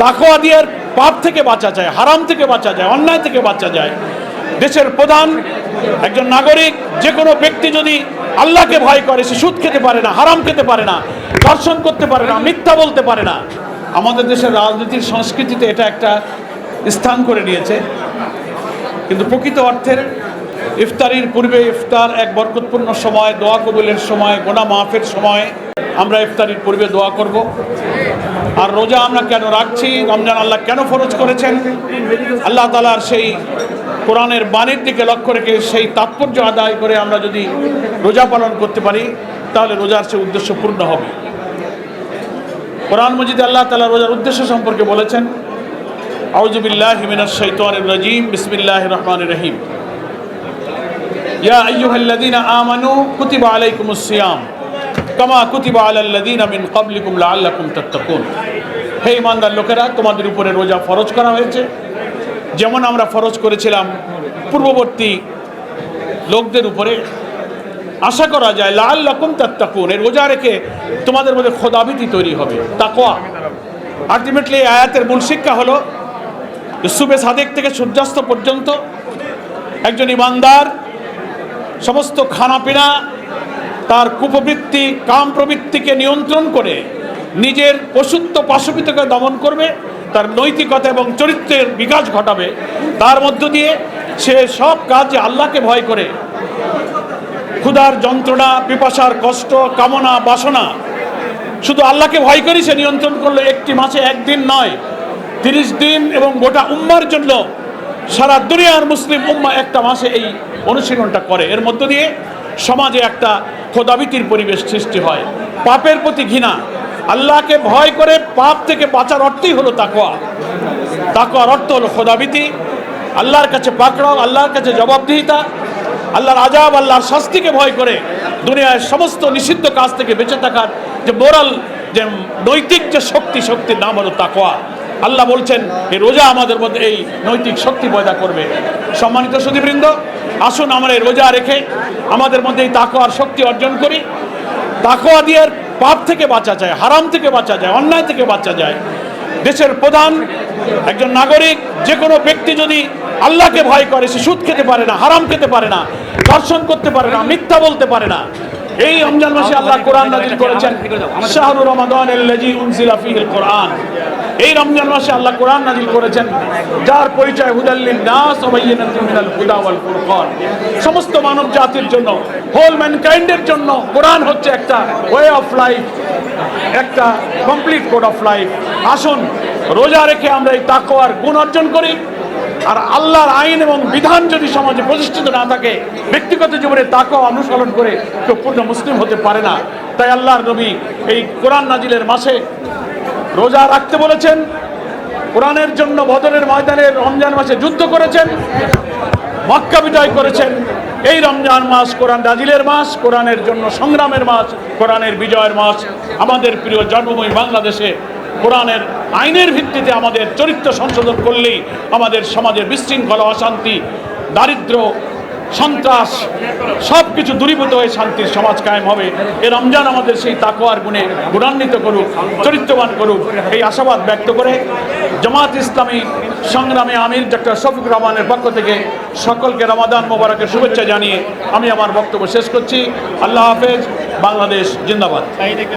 তাকোয়া দিয়ে পাপ থেকে বাঁচা যায়, হারাম থেকে বাঁচা যায়, অন্যায় থেকে বাঁচা যায়। দেশের প্রধান একজন নাগরিক, যে কোনো ব্যক্তি যদি আল্লাহকে ভয় করে, সে সুদ খেতে পারে না, হারাম খেতে পারে না দর্শন করতে পারে না, মিথ্যা বলতে পারে না। আমাদের দেশের রাজনীতির সংস্কৃতিতে এটা একটা স্থান করে নিয়েছে। কিন্তু প্রকৃত অর্থের ইফতারির পূর্বে ইফতার এক বরকতপূর্ণ সময়, দোয়া কবুলের সময়, গোনা মাফের সময় আমরা ইফতারির পূর্বে দোয়া করব। আর রোজা আমরা কেন রাখছি? রমজান আল্লাহ কেন ফরজ করেছেন? আল্লাহ তালার সেই কোরআনের বাণীর দিকে লক্ষ্য রেখে সেই তাৎপর্য আদায় করে আমরা যদি রোজা পালন করতে পারি, তাহলে রোজার সে উদ্দেশ্য পূর্ণ হবে। কোরআন মজিদ আল্লাহ তালা রোজার উদ্দেশ্য সম্পর্কে বলেছেন আউজুবিল্লাহ হিমিনাস শৈতানির রাজিম বিসমিল্লাহ রহমান রহিম। ইয়া আইয়ুহাল্লাযীনা আমানু, কুতিবা আলাইকুমুস সিয়াম। কুতিবা হে ইমানদার লোকেরা, তোমাদের উপরে রোজা ফরজ করা হয়েছে। যেমন আমরা ফরজ করেছিলাম পূর্ববর্তী লোকদের উপরে, আশা করা যায় লাআল্লাকুম তাত্তাকুন, এই রোজা রেখে তোমাদের মধ্যে খোদাবিতি তৈরি হবে, তাকওয়া। আলটিমেটলি এই আয়াতের মূল শিক্ষা হলো সুবে সাদেক থেকে সূর্যাস্ত পর্যন্ত একজন ইমানদার সমস্ত খানাপিনা তার কুপবৃত্তি কাম প্রবৃত্তিকে নিয়ন্ত্রণ করে নিজের পশুত্ব পাশবিতকে দমন করবে, তার নৈতিকতা এবং চরিত্রের বিকাশ ঘটাবে। তার মধ্য দিয়ে সে সব কাজে আল্লাহকে ভয় করে। ক্ষুধার যন্ত্রণা, পিপাসার কষ্ট, কামনা, বাসনা, শুধু আল্লাহকে ভয় করি সে নিয়ন্ত্রণ করল, একটি মাসে একদিন নয়, তিরিশ দিন এবং গোটা উম্মার জন্য সারা দুনিয়ার মুসলিম উম্মা একটা মাসে এই অনুশীলনটা করে। এর মধ্য দিয়ে সমাজে একটা খোদাবিতির পরিবেশ সৃষ্টি হয়। পাপের প্রতি ঘৃণা। আল্লাহকে ভয় করে পাপ থেকে বাঁচার অর্থই হলো তাকোয়া তাকোয়ার অর্থ হলো খোদাবিতি। আল্লাহর কাছে পাকড়াও, আল্লাহর কাছে জবাবদিহিতা। আল্লাহর আজাব আল্লাহর শাস্তিকে ভয় করে দুনিয়ার সমস্ত নিষিদ্ধ কাজ থেকে বেঁচে থাকার যে মোরাল, যে নৈতিক যে শক্তি, শক্তির নাম হলো তাকোয়া আল্লাহ বলছেন এই রোজা আমাদের মধ্যে এই নৈতিক শক্তি পয়দা করবে। সম্মানিত সুদীবৃন্দ আসুন আমরা রোজা রেখে আমাদের মধ্যে এই তাকোয়ার শক্তি অর্জন করি। তাকোয়া দিয়ে পাপ থেকে বাঁচা যায়, হারাম থেকে বাঁচা যায়, অন্যায় থেকে বাঁচা যায়। দেশের প্রধান একজন নাগরিক যে কোনো ব্যক্তি যদি আল্লাহকে ভয় করে, সে সুদ খেতে পারে না, হারাম খেতে পারে না দর্শন করতে পারে না, মিথ্যা বলতে পারে না। এই রমজান মাসে আল্লাহ কোরআন নাজিল করেছেন শাহরুর রমাদান উনজিলা ফিহিল কোরআন। এই রমজান মাসে আল্লাহ কোরআন নাজিল করেছেন, যার পরিচয় হুদাল্লিন নাস মিনাল হুদা ওয়াল ফুরকান। সমস্ত মানব জাতির জন্য হোল ম্যানকাইন্ডের জন্য কোরআন হচ্ছে একটা ওয়ে অফ লাইফ একটা কমপ্লিট কোড অফ লাইফ আসুন, রোজা রেখে আমরা এই তাকওয়ার গুণ অর্জন করি, আর আল্লাহর আইন এবং বিধান যদি সমাজে প্রতিষ্ঠিত না থাকে, ব্যক্তিগত জীবনে তাকেও অনুসরণ করে কেউ পূর্ণ মুসলিম হতে পারে না। তাই আল্লাহর নবী এই কোরআন নাজিলের মাসে রোজা রাখতে বলেছেন, কোরআনের জন্য বদরের ময়দানে রমজান মাসে যুদ্ধ করেছেন, মক্কা বিজয় করেছেন। এই রমজান মাস কোরআন নাজিলের মাস, কোরআনের জন্য সংগ্রামের মাস, কোরআনের বিজয়ের মাস। আমাদের প্রিয় জন্মভূমি বাংলাদেশে কোরআনের আইনের ভিত্তিতে আমাদের চরিত্র সংশোধন করলেই আমাদের সমাজের বিশৃঙ্খলা, অশান্তি, দারিদ্র সন্ত্রাস সব কিছু দূরীভূত হয়ে শান্তির সমাজ কায়েম হবে। এ রমজান আমাদের সেই তাকোয়ার গুণে গুণান্বিত করুক, চরিত্রবান করুক। এই আশাবাদ ব্যক্ত করে জামাত ইসলামী সংগ্রামে আমির ডক্টর শফিকুর রহমানের পক্ষ থেকে সকলকে রমাদান মোবারকের শুভেচ্ছা জানিয়ে আমি আমার বক্তব্য শেষ করছি। আল্লাহ হাফেজ, বাংলাদেশ জিন্দাবাদ।